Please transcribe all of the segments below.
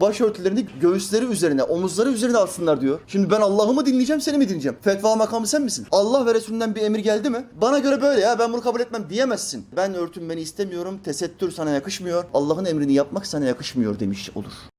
başörtülerini göğüsleri üzerine, omuzları üzerine alsınlar diyor. Şimdi ben Allah'ı mı dinleyeceğim, seni mi dinleyeceğim? Fetva makamı sen misin? Allah ve Resulünden bir emir geldi mi? Bana göre böyle ya, ben bunu kabul etmem diyemezsin. Ben örtünmeni istemiyorum, tesettür sana yakışmıyor, Allah'ın emrini yapmak sana yakışmıyor demiş olur.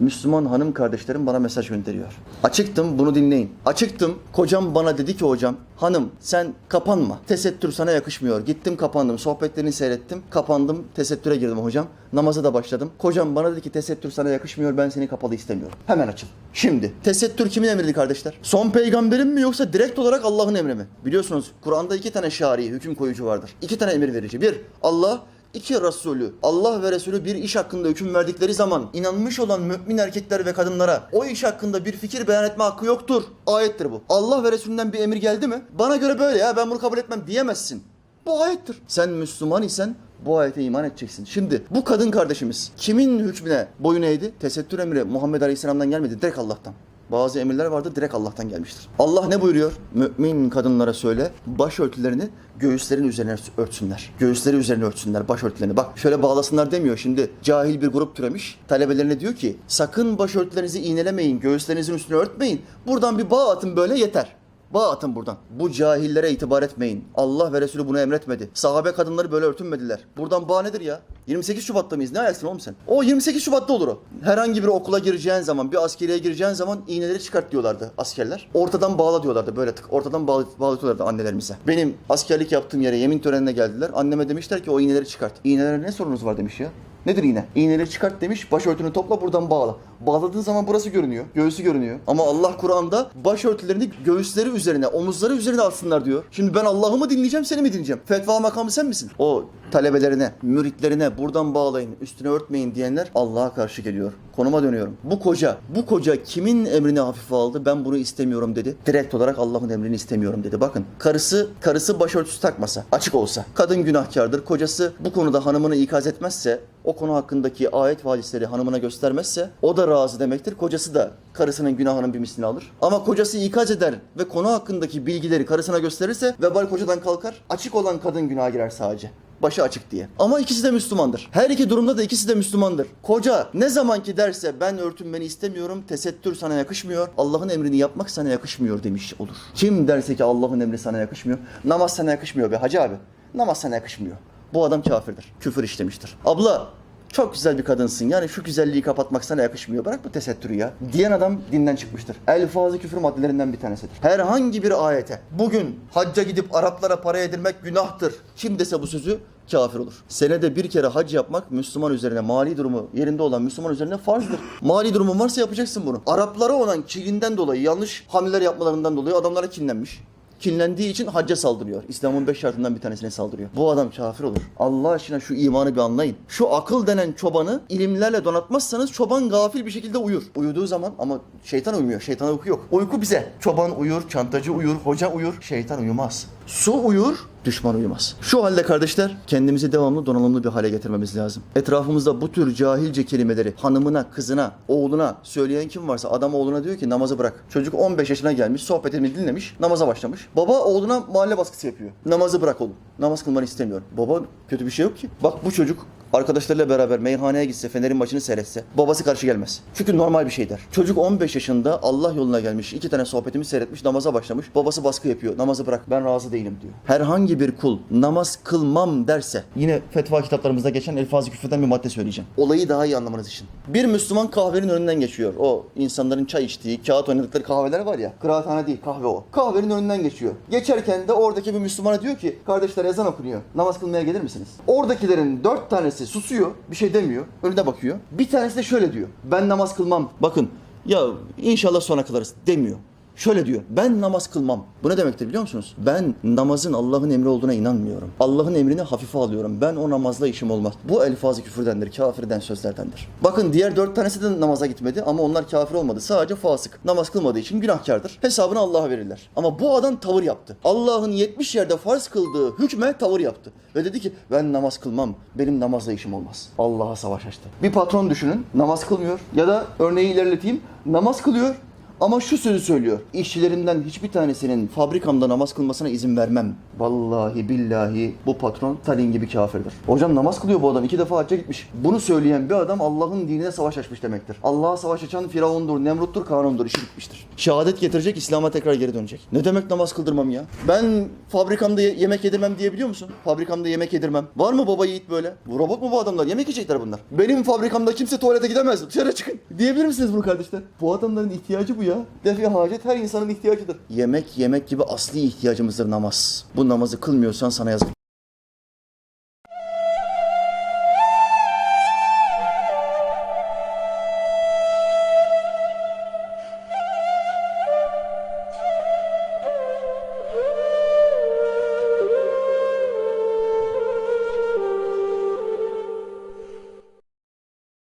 Müslüman hanım kardeşlerim bana mesaj gönderiyor. Açıktım bunu dinleyin. Açıktım kocam bana dedi ki hocam hanım sen kapanma. Tesettür sana yakışmıyor. Gittim kapandım sohbetlerini seyrettim. Kapandım tesettüre girdim hocam. Namaza da başladım. Kocam bana dedi ki tesettür sana yakışmıyor ben seni kapalı istemiyorum. Hemen açıl. Şimdi tesettür kimin emriydi kardeşler? Son peygamberin mi yoksa direkt olarak Allah'ın emri mi? Biliyorsunuz Kur'an'da iki tane şari hüküm koyucu vardır. İki tane emir verici. Bir Allah İki Resulü, Allah ve Resulü bir iş hakkında hüküm verdikleri zaman inanmış olan mümin erkekler ve kadınlara o iş hakkında bir fikir beyan etme hakkı yoktur. Ayettir bu. Allah ve Resulünden bir emir geldi mi? Bana göre böyle ya ben bunu kabul etmem diyemezsin. Bu ayettir. Sen Müslüman isen bu ayete iman edeceksin. Şimdi bu kadın kardeşimiz kimin hükmüne boyun eğdi? Tesettür emri Muhammed Aleyhisselam'dan gelmedi. Direkt Allah'tan. Bazı emirler vardı direkt Allah'tan gelmiştir. Allah ne buyuruyor? Mümin kadınlara söyle başörtülerini göğüslerin üzerine örtsünler. Göğüsleri üzerine örtsünler başörtülerini. Bak şöyle bağlasınlar demiyor şimdi. Cahil bir grup türemiş. Talebelerine diyor ki sakın başörtülerinizi iğnelemeyin. Göğüslerinizin üstüne örtmeyin. Buradan bir bağ atın böyle yeter. Bağ atın buradan. Bu cahillere itibar etmeyin. Allah ve Resulü bunu emretmedi. Sahabe kadınları böyle örtünmediler. Buradan bağ nedir ya? 28 Şubat'ta mıyız? Ne ayaksın oğlum sen? O 28 Şubat'ta olur o. Herhangi bir okula gireceğin zaman, bir askeriye gireceğin zaman iğneleri çıkart diyorlardı askerler. Ortadan bağla diyorlardı böyle tık. Ortadan bağlı, bağlatıyorlardı annelerimize. Benim askerlik yaptığım yere yemin törenine geldiler. Anneme demişler ki o iğneleri çıkart. İğnelere ne sorunuz var demiş ya. Nedir iğne? İğneleri çıkart demiş, başörtünü topla buradan bağla. Bağladığın zaman burası görünüyor, göğsü görünüyor. Ama Allah Kur'an'da başörtülerini göğüsleri üzerine, omuzları üzerine alsınlar diyor. Şimdi ben Allah'ı mı dinleyeceğim, seni mi dinleyeceğim? Fetva makamı sen misin? O talebelerine, müritlerine buradan bağlayın, üstüne örtmeyin diyenler Allah'a karşı geliyor. Konuma dönüyorum. Bu koca, bu koca kimin emrini hafife aldı? Ben bunu istemiyorum dedi. Direkt olarak Allah'ın emrini istemiyorum dedi. Bakın karısı, karısı başörtüsü takmasa, açık olsa, kadın günahkardır. Kocası bu konuda hanımını ikaz etmezse, o konu hakkındaki ayet ve hadisleri hanımına göstermezse o da razı demektir. Kocası da karısının günahının bir mislini alır. Ama kocası ikaz eder ve konu hakkındaki bilgileri karısına gösterirse vebal kocadan kalkar. Açık olan kadın günaha girer sadece başı açık diye. Ama ikisi de Müslümandır. Her iki durumda da ikisi de Müslümandır. Koca ne zaman ki derse ben örtünmeni istemiyorum, tesettür sana yakışmıyor, Allah'ın emrini yapmak sana yakışmıyor demiş olur. Kim derse ki Allah'ın emri sana yakışmıyor, namaz sana yakışmıyor be hacı abi. Namaz sana yakışmıyor. Bu adam kafirdir. Küfür işlemiştir. Abla çok güzel bir kadınsın. Yani şu güzelliği kapatmak sana yakışmıyor. Bırak bu tesettürü ya. Diyen adam dinden çıkmıştır. Elfazı küfür maddelerinden bir tanesidir. Herhangi bir ayete bugün hacca gidip Araplara para yedirmek günahtır. Kim dese bu sözü kafir olur. Senede bir kere hac yapmak Müslüman üzerine mali durumu yerinde olan Müslüman üzerine farzdır. Mali durumun varsa yapacaksın bunu. Araplara olan kininden dolayı yanlış hamleler yapmalarından dolayı adamlara kinlenmiş kinlendiği için hacca saldırıyor. İslam'ın beş şartından bir tanesine saldırıyor. Bu adam kafir olur. Allah aşkına şu imanı bir anlayın. Şu akıl denen çobanı ilimlerle donatmazsanız çoban gafil bir şekilde uyur. Uyuduğu zaman ama şeytan uyumuyor. Şeytana uyku yok. Uyku bize. Çoban uyur, çantacı uyur, hoca uyur. Şeytan uyumaz. Su uyur, düşman uyumaz. Şu halde kardeşler kendimizi devamlı donanımlı bir hale getirmemiz lazım. Etrafımızda bu tür cahilce kelimeleri hanımına, kızına, oğluna söyleyen kim varsa adam oğluna diyor ki namazı bırak. Çocuk 15 yaşına gelmiş, sohbetimi dinlemiş, namaza başlamış. Baba oğluna mahalle baskısı yapıyor. Namazı bırak oğlum. Namaz kılmanı istemiyorum. Baba kötü bir şey yok ki. Bak bu çocuk arkadaşlarıyla beraber meyhaneye gitse, Fener'in maçını seyretse babası karşı gelmez. Çünkü normal bir şey der. Çocuk 15 yaşında Allah yoluna gelmiş, iki tane sohbetimi seyretmiş, namaza başlamış. Babası baskı yapıyor. Namazı bırak, ben razı değilim diyor. Herhangi bir kul namaz kılmam derse, yine fetva kitaplarımızda geçen elfazı küfürden bir madde söyleyeceğim. Olayı daha iyi anlamanız için. Bir Müslüman kahvenin önünden geçiyor. O insanların çay içtiği, kağıt oynadıkları kahveler var ya. Kıraathane değil, kahve o. Kahvenin önünden geçiyor. Geçerken de oradaki bir Müslümana diyor ki, kardeşler ezan okunuyor. Namaz kılmaya gelir misiniz? Oradakilerin dört tanesi susuyor, bir şey demiyor. Önüne bakıyor. Bir tanesi de şöyle diyor. Ben namaz kılmam. Bakın, ya inşallah sonra kılarız demiyor. Şöyle diyor. Ben namaz kılmam. Bu ne demektir biliyor musunuz? Ben namazın Allah'ın emri olduğuna inanmıyorum. Allah'ın emrini hafife alıyorum. Ben o namazla işim olmaz. Bu elfazı küfürdendir, kafirden sözlerdendir. Bakın diğer dört tanesi de namaza gitmedi ama onlar kafir olmadı. Sadece fasık. Namaz kılmadığı için günahkardır. Hesabını Allah'a verirler. Ama bu adam tavır yaptı. Allah'ın 70 yerde farz kıldığı hükme tavır yaptı. Ve dedi ki ben namaz kılmam. Benim namazla işim olmaz. Allah'a savaş açtı. Bir patron düşünün. Namaz kılmıyor. Ya da örneği ilerleteyim. Namaz kılıyor. Ama şu sözü söylüyor. İşçilerinden hiçbir tanesinin fabrikamda namaz kılmasına izin vermem. Vallahi billahi bu patron Stalin gibi kafirdir. Hocam namaz kılıyor bu adam. iki defa hacca gitmiş. Bunu söyleyen bir adam Allah'ın dinine savaş açmış demektir. Allah'a savaş açan Firavundur, Nemrut'tur, Kanun'dur. işi bitmiştir. Şehadet getirecek, İslam'a tekrar geri dönecek. Ne demek namaz kıldırmam ya? Ben fabrikamda ye- yemek yedirmem diyebiliyor musun? Fabrikamda yemek yedirmem. Var mı baba yiğit böyle? Bu robot mu bu adamlar? Yemek yiyecekler bunlar. Benim fabrikamda kimse tuvalete gidemez. Dışarı çıkın. Diyebilir misiniz bunu kardeşler? Bu adamların ihtiyacı bu ya. Defi hacet her insanın ihtiyacıdır. Yemek yemek gibi asli ihtiyacımızdır namaz. Bu namazı kılmıyorsan sana yazık.